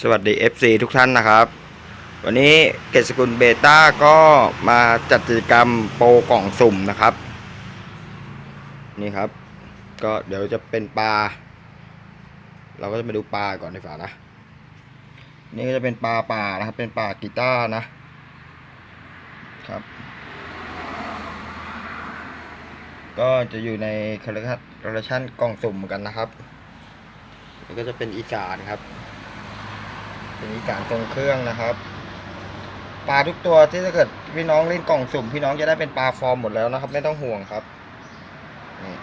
สวัสดี FC ทุกท่านนะครับ วันนี้เกษกุลเบต้าก็มาจัดกิจกรรมโปรกล่องสุ่มนะครับ นี่ครับ ก็เดี๋ยวจะเป็นปลา เราก็จะมาดูปลาก่อนดีกว่านะ นี่ก็จะเป็นปลาป่านะครับ เป็นปลากีตาร์นะครับ ก็จะอยู่ในคอลเลชันกล่องสุ่มกันนะครับนี่ก็จะเป็นอีสานครับ เป็นอีสานทรงเครื่องนะครับ ปลาทุกตัวที่ถ้าเกิดพี่น้องเล่นกล่องสุ่ม พี่น้องจะได้เป็นปลาฟอร์มหมดแล้วนะครับ ไม่ต้องห่วงครับนี่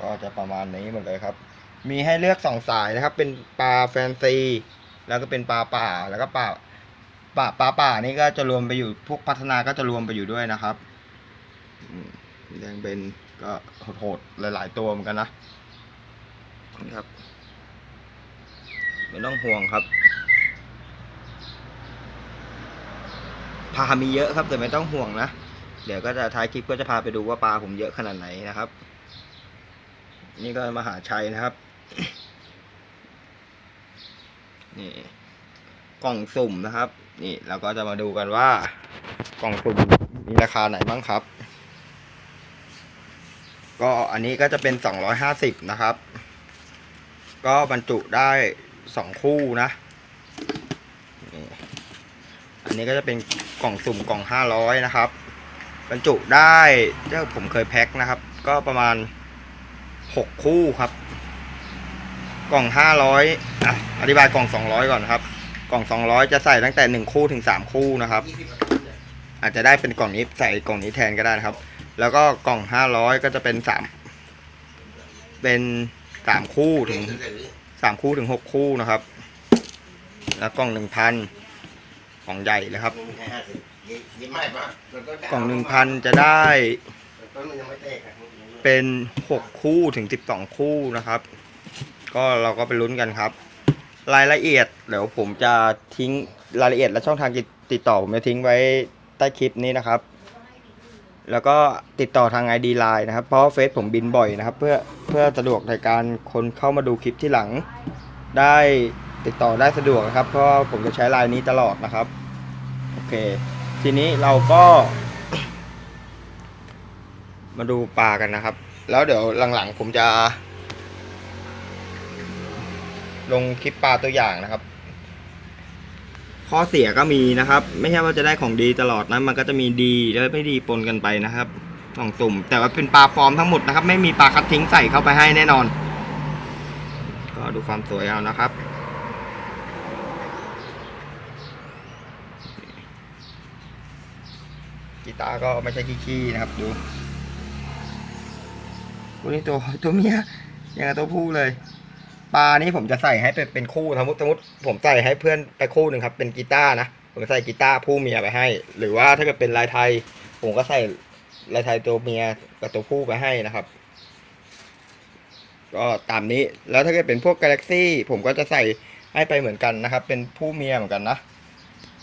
ก็จะประมาณนี้หมดเลยครับ มีให้เลือกสองสายนะครับ เป็นปลาแฟนซี แล้วก็เป็นปลาป่าแล้วก็ปลาปลาปลาป่านี่ก็จะรวมไปอยู่พวกพัฒนาก็จะรวมไปอยู่ด้วยนะครับอืมแดงเบนก็โหดๆหลาย ๆ ตัวเหมือนกันนะนะครับ ไม่ต้องห่วงครับพามีเยอะครับแต่ไม่ต้องห่วงนะ เดี๋ยวก็จะท้ายคลิปก็จะพาไปดูว่าปลาผมเยอะขนาดไหนนะครับ นี่ก็มหาชัยนะครับ นี่กล่องสุ่มนะครับ นี่เราก็จะมาดูกันว่า กล่องสุ่มมีราคาไหนบ้างครับ ก็อันนี้ก็จะเป็นสองร้อยห้าสิบนะครับ ก็บรรจุได้ สองคู่นะ อันนี้ก็จะเป็นกล่องสุ่มกล่องห้าร้อยนะครับ บรรจุได้ที่ผมเคยแพ็คนะครับ ก็ประมาณหกคู่ครับ กล่องห้าร้อยอะอธิบายกล่องสองร้อยก่อนครับ กล่องสองร้อยจะใส่ตั้งแต่หนึ่งคู่ถึงสามคู่นะครับ อาจจะได้เป็นกล่องนี้ใส่กล่องนี้แทนก็ได้นะครับ แล้วก็กล่องห้าร้อยก็จะเป็นสามเป็นสามคู่ถึง สามคู่ถึงหกคู่นะครับ แล้วกล่องหนึ่งพันกล่องใหญ่เลยครับ กล่องหนึ่งพันจะได้เป็นหกคู่ถึงสิบสองคู่นะครับ ก็เราก็ไปลุ้นกันครับ รายละเอียดเดี๋ยวผมจะทิ้งรายละเอียดและช่องทางติดต่อผมจะทิ้งไว้ใต้คลิปนี้นะครับ แล้วก็ติดต่อทาง ID Line นะครับ เพราะเฟซผมบินบ่อยนะครับ เพื่อเพื่อสะดวกในการคนเข้ามาดูคลิปที่หลัง ได้ติดต่อได้สะดวกนะครับ เพราะผมจะใช้ไลน์นี้ตลอดนะครับ โอเค ทีนี้เราก็ มาดูปลากันนะครับ แล้วเดี๋ยวหลังๆผมจะ ลงคลิปปลาตัวอย่างนะครับ ข้อเสียก็มีนะครับ ไม่ใช่ว่าจะได้ของดีตลอดนะมันก็จะมีดีและไม่ดีปนกันไปนะครับกล่องสุ่ม แต่ว่าเป็นปลาฟอร์มทั้งหมดนะครับ ไม่มีปลาคัดทิ้งใส่เข้าไปให้แน่นอน ก็ดูความสวยเอานะครับ กีตาร์ก็ไม่ใช่ขี้ๆนะครับดูตัวนี้ตัวตัวเมียยังกับตัวผู้เลย ปลานี้ผมจะใส่ให้เป็นเป็นคู่สมมติสมมติผมใส่ให้เพื่อนไปคู่หนึ่งครับ เป็นกีตาร์นะ ผมใส่กีตาร์ผู้เมียไปให้ หรือว่าถ้าเกิดเป็นลายไทย ผมก็ใส่ลายไทยตัวเมียกับตัวผู้ไปให้นะครับ ก็ตามนี้แล้วถ้าเกิดเป็นพวกกาแล็กซี่ผมก็จะใส่ให้ไปเหมือนกันนะครับ เป็นผู้เมียเหมือนกันนะ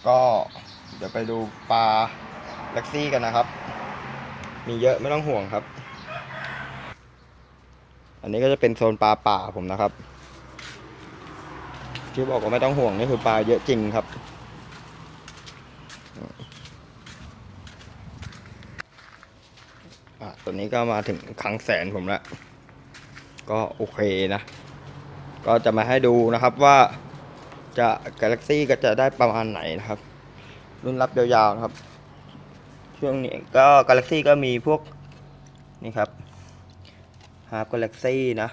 ก็เดี๋ยวไปดูปลาแล็กซี่กันนะครับ มีเยอะไม่ต้องห่วงครับ อันนี้ก็จะเป็นโซนปลาป่าผมนะครับ ที่บอกว่าไม่ต้องห่วงนี่คือปลาเยอะจริงครับ อะตัวนี้ก็มาถึงครั้งแสนผมแล้วก็โอเคนะ ก็จะมาให้ดูนะครับว่าจะ Galaxy ก็จะได้ประมาณไหนนะครับ รุ่นรับยาวๆนะครับ ช่วงนี้ก็ Galaxy ก็มีพวกนี่ครับฮาร์ปกาแล็กซี่นะ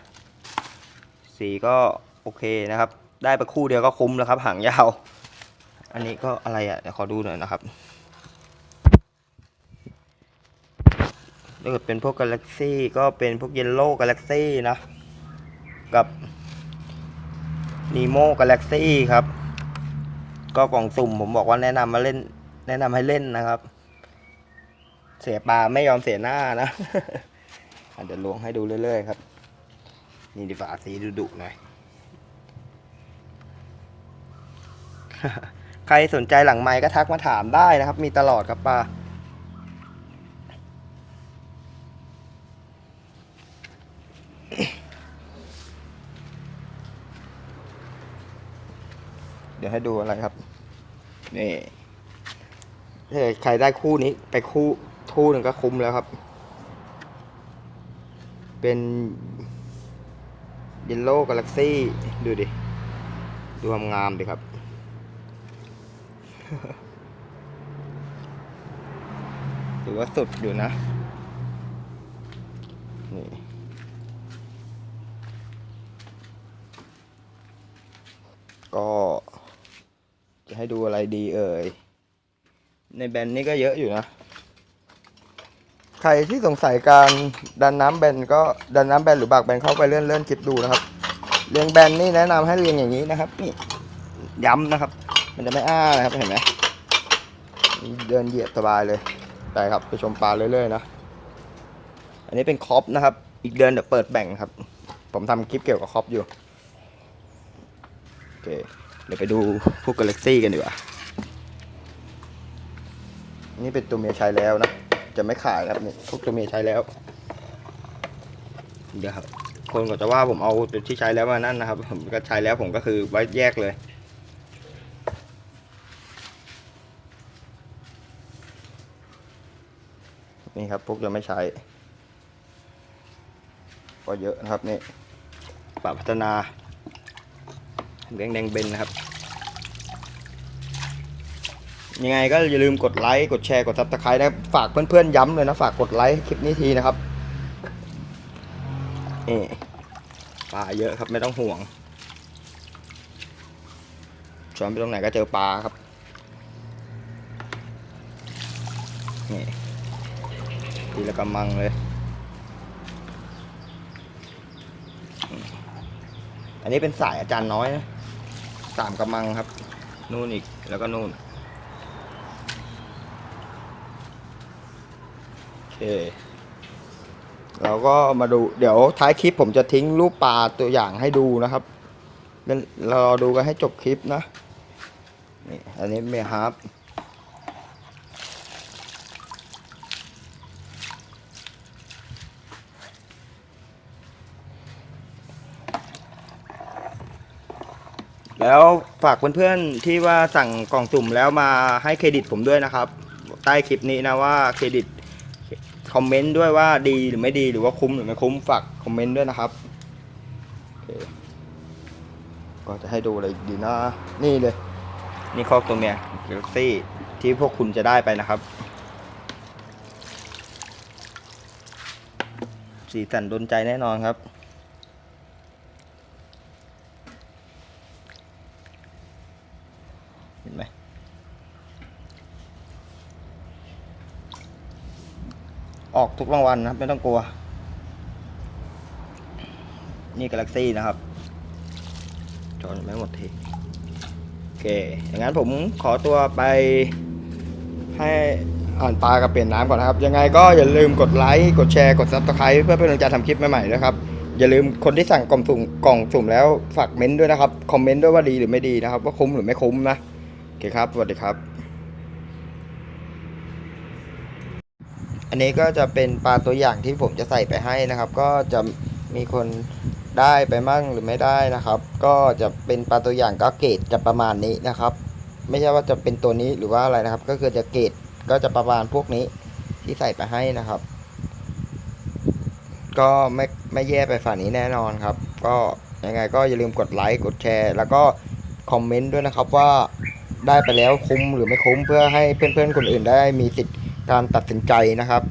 สีก็โอเคนะครับ ได้ไปคู่เดียวก็คุ้มแล้วครับ หางยาว อันนี้ก็อะไรอะเดี๋ยวขอดูหน่อยนะครับถ้าเกิดเป็นพวกกาแล็กซี่ก็เป็นพวกเยลโล่กาแล็กซี่นะ กับนีโมกาแล็กซี่ครับ ก็กล่องสุ่มผมบอกว่าแนะนำมาเล่น แนะนำให้เล่นนะครับ เสียปลาไม่ยอมเสียหน้านะอาจจะลวงให้ดูเรื่อยๆครับ นี่ดีฝาสีดุดุๆหน่อย ใครสนใจหลังไม้ก็ทักมาถามได้นะครับ มีตลอดครับป้าเดี๋ยวให้ดูอะไรครับ นี่ถ้าใครได้คู่นี้ไปคู่คู่หนึ่งก็คุ้มแล้วครับ เป็นเยลโล่กาแล็กซี่ ดูดิ ดูความงามดิครับ ถือว่าสุดอยู่นะ นี่ก็จะให้ดูอะไรดีเอ่ย ในแบนนี้ก็เยอะอยู่นะ ใครที่สงสัยการดันน้ำแบนก็ดันน้ำแบนหรือบากแบนเข้าไปเลื่อนเลื่อนคลิปดูนะครับ เรียงแบนนี่แนะนำให้เรียงอย่างนี้นะครับ นี่ย้ำนะครับ มันจะไม่อ้านะครับเห็นไหมเดินเหยียบสบายเลยไปครับไปชมปลาเรื่อยๆนะอันนี้เป็นคอปนะครับ อีกเดือนเดี๋ยวเปิดแบ่งครับ ผมทำคลิปเกี่ยวกับคอปอยู่โอเคเดี๋ยวไปดูพวกกาแล็กซี่กันดีกว่านี่เป็นตัวเมียใช้แล้วนะ จะไม่ขายครับนี่พวกตัวเมียใช้แล้ว เดี๋ยวครับคนก็จะว่าผมเอาตัวที่ใช้แล้วมานั่นนะครับ ผมก็ใช้แล้วผมก็คือไว้แยกเลย นี่ครับพวกจะไม่ใช้ก็เยอะนะครับนี่ปรับพัฒนาแดงแดงเบนนะครับ ยังไงก็อย่าลืมกดไลค์กดแชร์กดซับสไครต์นะครับฝากเพื่อนๆย้ำเลยนะฝากกดไลค์คลิปนี้ทีนะครับนี่ปลาเยอะครับไม่ต้องห่วงช้อนไปตรงไหนก็เจอปลาครับนี่ ทีละกำมังเลย อันนี้เป็นสายอาจารย์น้อยนะสามกำมังครับ นู่นอีกแล้วก็นู่น โอเค เราก็มาดูเดี๋ยวท้ายคลิปผมจะทิ้งรูปปลาตัวอย่างให้ดูนะครับเป็นเราดูกันให้จบคลิปนะนี่อันนี้เมฮับ แล้วฝากเพื่อนๆที่ว่าสั่งกล่องสุ่มแล้วมาให้เครดิตผมด้วยนะครับ ใต้คลิปนี้นะว่าเครดิตคอมเมนต์ด้วยว่าดีหรือไม่ดีหรือว่าคุ้มหรือไม่คุ้มฝากคอมเมนต์ด้วยนะครับก็จะให้ดูอะไรดีนะ นี่เลย นี่คอกตัวเมียเกลซี่ที่พวกคุณจะได้ไปนะครับ สีสันโดนใจแน่นอนครับ เห็นไหมออกทุกรางวัลนะครับ ไม่ต้องกลัว นี่กาแล็กซี่นะครับ จอนไม่หมดทีโอเค อย่างนั้นผมขอตัวไปให้อ่านปลากับเปลี่ยนน้ำก่อนนะครับ ยังไงก็อย่าลืมกดไลค์ กดแชร์ กดซับสไคร b e เพื่อเป็นกำลังใจทำคลิปใหม่ๆด้วยครับ อย่าลืมคนที่สั่งกล่องสุ่มกล่องสุ่มแล้วฝากเม้นต์ด้วยนะครับ คอมเมนต์ด้วยว่าดีหรือไม่ดีนะครับ ว่าคุ้มหรือไม่คุ้มนะ อเคครับสวัสดีครับ อันนี้ก็จะเป็นปลาตัวอย่างที่ผมจะใส่ไปให้นะครับ ก็จะมีคนได้ไปมั่งหรือไม่ได้นะครับ ก็จะเป็นปลาตัวอย่างก็เกรดจะประมาณนี้นะครับ ไม่ใช่ว่าจะเป็นตัวนี้หรือว่าอะไรนะครับ ก็คือจะเกรดก็จะประมาณพวกนี้ที่ใส่ไปให้นะครับ ก็ไม่ไม่แย่ไปฝ่านี้แน่นอนครับ ก็ยังไงก็อย่าลืมกดไลค์กดแชร์ แล้วก็คอมเมนต์ด้วยนะครับว่า ได้ไปแล้วคุ้มหรือไม่คุ้มเพื่อให้เพื่อนๆคนอื่นได้มีสิทธิ์การตัดสินใจนะครับ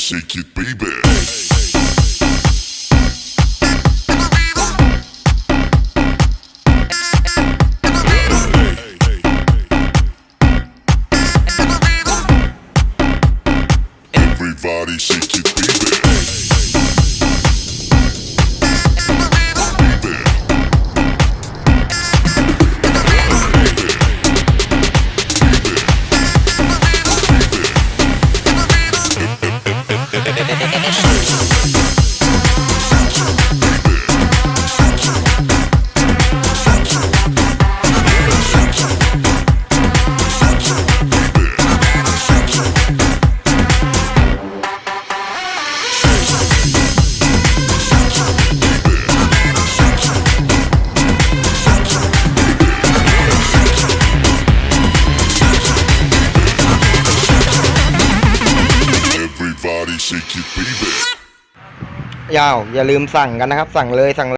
shake it, baby. าวอย่าลืมสั่งกันนะครับ สั่งเลยสั่ง